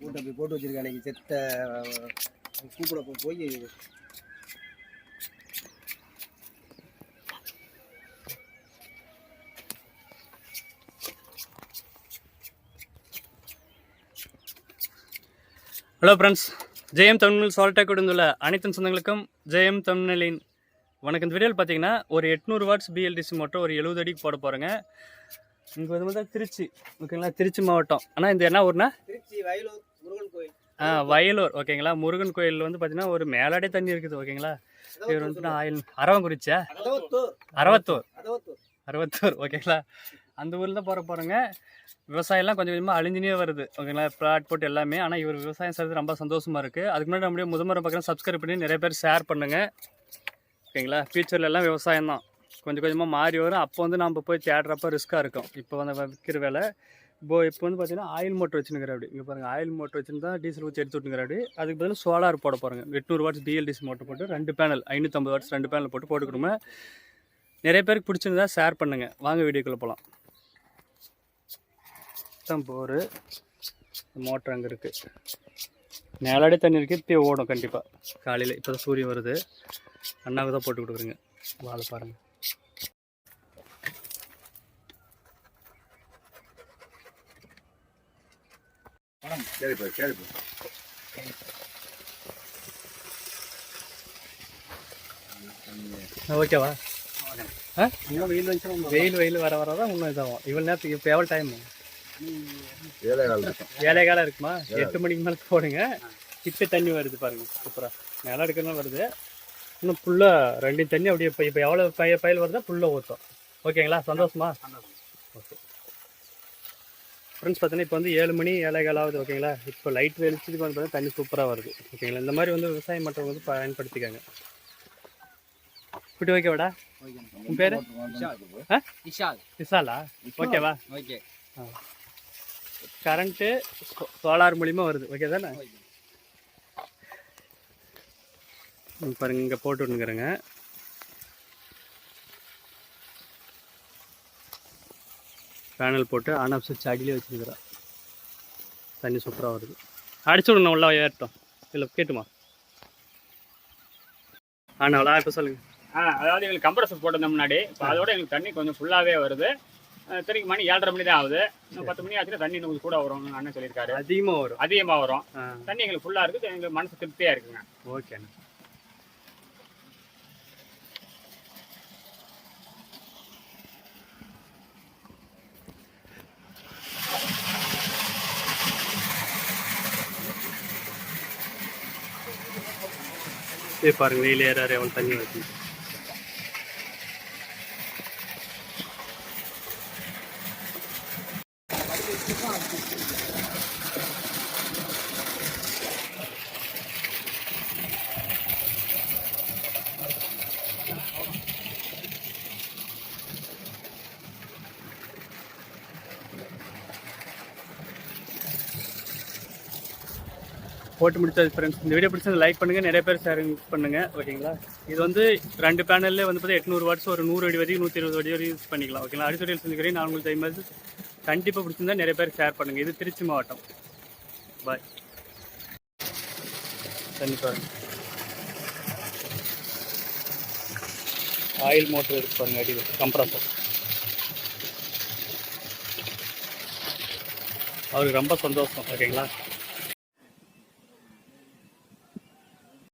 இப்படி போட்டு வச்சிருக்கேன் அன்னைக்கு. செத்த கூப்பிட போய் ஹலோ ஃப்ரெண்ட்ஸ் ஜெயம் தமிழ் சால்ட்டாக கொடுந்துள்ள அனைத்து சொந்தங்களுக்கும் ஜெயம் தமிழின் வணக்கம். இந்த வீடியோவில் பார்த்தீங்கன்னா ஒரு எட்நூறு வாட்ஸ் பிஎல்டிசி மோட்டர் ஒரு எழுபது அடிக்கு போட போகிறேங்க இங்கே வந்து பார்த்தா திருச்சி ஓகேங்களா? திருச்சி மாவட்டம். ஆனால் இந்த என்ன ஊர்னா? திருச்சி வயலூர். ஆ வயலூர். ஓகேங்களா? முருகன் கோயில் வந்து பார்த்தீங்கன்னா ஒரு மேலாடே தண்ணி இருக்குது ஓகேங்களா? இவர் வந்து ஆயில் அரவங்குறிச்சா? அதவத்தூர் அறுபத்தூர் ஓகேங்களா? அந்த ஊரில் தான் போகிற போகிறோங்க விவசாயம்லாம் கொஞ்சம் கொஞ்சமாக அழிஞ்சினே வருது ஓகேங்களா? பிளாட் போட்டு எல்லாமே. ஆனால் இவர் விவசாயம் செய்கிறது ரொம்ப சந்தோஷமாக இருக்குது அதுக்கு முன்னாடி நம்முடைய முதல்முறை பக்கம் சப்ஸ்கிரைப் பண்ணி நிறைய பேர் ஷேர் பண்ணுங்கள் ஓகேங்களா? ஃபியூச்சரில் எல்லாம் விவசாயம் தான் கொஞ்சம் கொஞ்சமாக மாறி வரும். அப்போ வந்து நம்ம போய் தேடுறப்ப ரிஸ்க்காக இருக்கும். இப்போ வந்து விற்கிற வேலை. இப்போ இப்போ வந்து பார்த்தீங்கன்னா ஆயில் மோட்டர் வச்சுருக்கிற அப்படி. இங்கே பாருங்கள் ஆயில் மோட்டர் வச்சுருந்தா டீசல் ஊற்றி எடுத்து விட்டுங்கிற அப்படி. அதுக்கு பதிலாக சோலார் போட போகிறாங்க எட்நூறு வாட்ஸ் பிஎல்டிசி மோட்டர் போட்டு ரெண்டு பேனல் ஐநூற்றம்பது வாட்ஸ் ரெண்டு பேனல் போட்டு போட்டுக்கணுமே. நிறைய பேருக்கு பிடிச்சிருந்தா ஷேர் பண்ணுங்கள் வாங்க வீடியோக்குள்ளே போகலாம் தான் போர் மோட்டர் அங்கே இருக்குது நேரடி தண்ணி இருக்குது இப்போ ஓடும் கண்டிப்பாக காலையில் இப்போ தான் சூரியன் வருது. அண்ணாவுக்கு தான் போட்டு கொடுக்குறீங்க. வாழை பாருங்கள் ஓகேவா? ஆ? இன்னும் வெயில் வெயில் வெயில் வர வர தான் இன்னும் இதாகும். இவ்வளோ நேரத்துக்கு இப்போ எவ்வளோ டைம் ஏழை காலம் இருக்கும்? எட்டு மணிக்கு மேலே போடுங்க. இப்போ தண்ணி வருது பாருங்க சூப்பராக நிலம் எடுக்கிறனால வருது. இன்னும் ஃபுல்லாக ரெண்டு தண்ணி அப்படியே இப்போ இப்போ எவ்வளோ பய பயல் வருதோ ஃபுல்லாக ஊற்றும் ஓகேங்களா? சந்தோஷமா. ஓகே. ஃப்ரெண்ட்ஸ் பார்த்தீங்கன்னா இப்போ வந்து ஏழு மணி ஏழை காலாவது ஓகேங்களா இப்போ லைட் வெளிச்சத்துக்கு வந்து பார்த்தீங்கன்னா தண்ணி சூப்பராக வருது. ஓகேங்களா இந்த மாதிரி வந்து விவசாயம் மற்றவங்க வந்து பயன்படுத்திக்காங்க. இப்படி ஓகேவாடா உன் பேர்? விஷாலா விஷால் ஓகேவா ஓகே கரண்ட்டு சோலார் மூலிமா வருது. ஓகே தானே? பாருங்க இங்கே போட்டு விட்டுங்கிறேங்க பேனல் போட்டு ஆன் ஆஃப் சுவிட்ச் அடியிலே வச்சுருக்கிறேன் தண்ணி சூப்பராக வருது. அடிச்சு விடணும் உள்ள ஏறட்டும். இல்லை கேட்டுமா? ஆனாவளா இப்போ சொல்லுங்கள் ஆ அதாவது எங்களுக்கு கம்ப்ரஸர் போட்டிருந்த முன்னாடி இப்போ அதோட எங்களுக்கு தண்ணி கொஞ்சம் ஃபுல்லாகவே வருது. திரும்பி மணி ஏழரை மணி தான் ஆகுது. இன்னும் பத்து மணி ஆச்சுன்னா தண்ணி இன்னும் கூட வரும் அண்ணன் சொல்லியிருக்காரு. அதிகமாக வரும். அதிகமாக வரும். தண்ணி எங்களுக்கு ஃபுல்லாக இருக்குது. எங்களுக்கு மனசு திருப்தியாக இருக்குங்க. ஓகேண்ணா இது பாருங்க வெயில் ஏறாரு எவ்வளோ தண்ணி வருது போட்டு முடிச்சது ஃப்ரெண்ட்ஸ் இந்த வீடியோ பிடிச்சது லைக் பண்ணுங்கள் நிறைய பேர் ஷேரிங் பண்ணுங்கள் ஓகேங்களா இது வந்து ரெண்டு பேனல்லே வந்து பார்த்தா எட்நூறு வாட்ஸ் ஒரு நூறு அடி வரைக்கும் நூற்றி இருபது அடி வரைக்கும் யூஸ் பண்ணிக்கலாம் ஓகேங்களா அடுத்த வீடியோ செஞ்சுக்கிறேன் நான் உங்களுக்கு டைம் கண்டிப்பாக பிடிச்சிருந்தா நிறைய பேர் ஷேர் பண்ணுங்கள் இது திருச்சி மாவட்டம். பாய் தண்ணி ஆயில் மோட்டர் இருக்கு பாருங்க அடியில். கம்ப்ரஸர் அவருக்கு ரொம்ப சந்தோஷம் ஓகேங்களா